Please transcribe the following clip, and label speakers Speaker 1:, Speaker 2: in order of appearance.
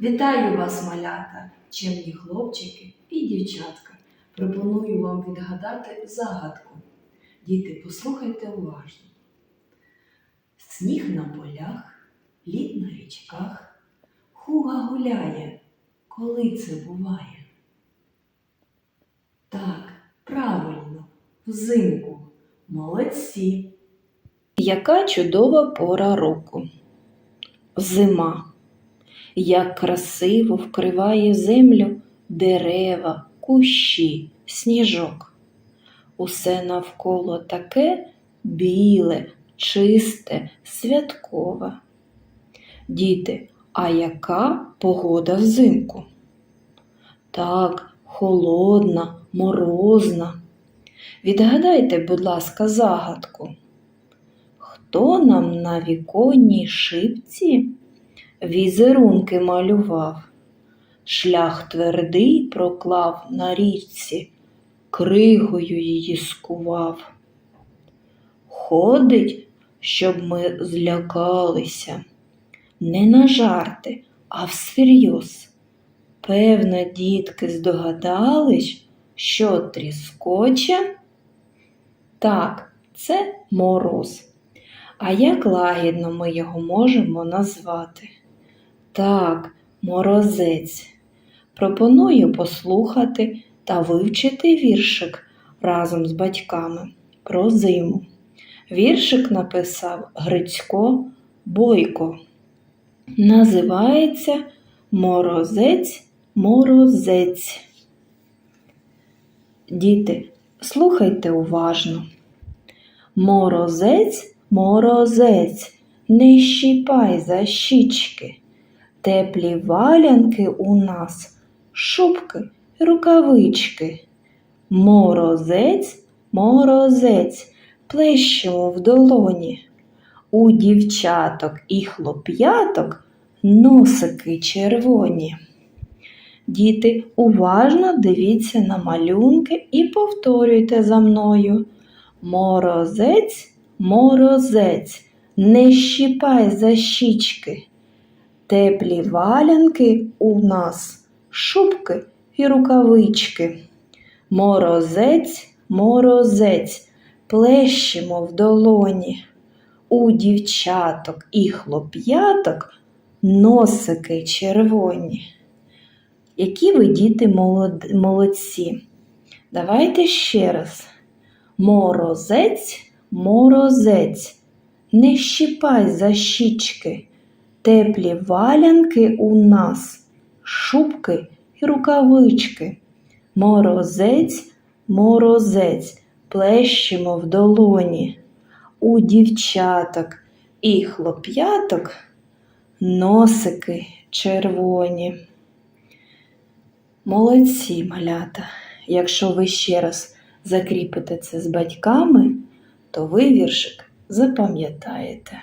Speaker 1: Вітаю вас, малята, чемні хлопчики і дівчатка. Пропоную вам відгадати загадку. Діти, послухайте уважно. Сніг на полях, лід на річках, хуга гуляє, коли це буває? Так, правильно, взимку. Молодці. Яка чудова пора року. Зима. Як красиво вкриває землю дерева, кущі, сніжок. Усе навколо таке біле, чисте, святкове. Діти, а яка погода взимку? Так, холодна, морозна. Відгадайте, будь ласка, загадку. Хто нам на віконній шипці візерунки малював? Шлях твердий проклав на річці, кригою її скував. Ходить, щоб ми злякалися, не на жарти, а всерйоз. Певно, дітки здогадались, що тріскоче? Так, це мороз. А як лагідно ми його можемо назвати? Так, морозець. Пропоную послухати та вивчити віршик разом з батьками про зиму. Віршик написав Грицько Бойко. Називається Морозець, морозець. Діти, слухайте уважно. Морозець, морозець, не щіпай за щічки. Теплі валянки у нас, шубки, рукавички. Морозець, морозець, плещемо в долоні. У дівчаток і хлоп'яток носики червоні. Діти, уважно дивіться на малюнки і повторюйте за мною. Морозець, морозець, не щіпай за щічки. Теплі валянки у нас, шубки і рукавички. Морозець, морозець, плещемо в долоні. У дівчаток і хлоп'яток носики червоні. Які ви діти молод- молодці. Давайте ще раз. Морозець, морозець, не щіпай за щічки. Теплі валянки у нас, шубки і рукавички. Морозець, морозець, плещемо в долоні. У дівчаток і хлоп'яток носики червоні. Молодці, малята. Якщо ви ще раз закріпите це з батьками, то ви віршик запам'ятаєте.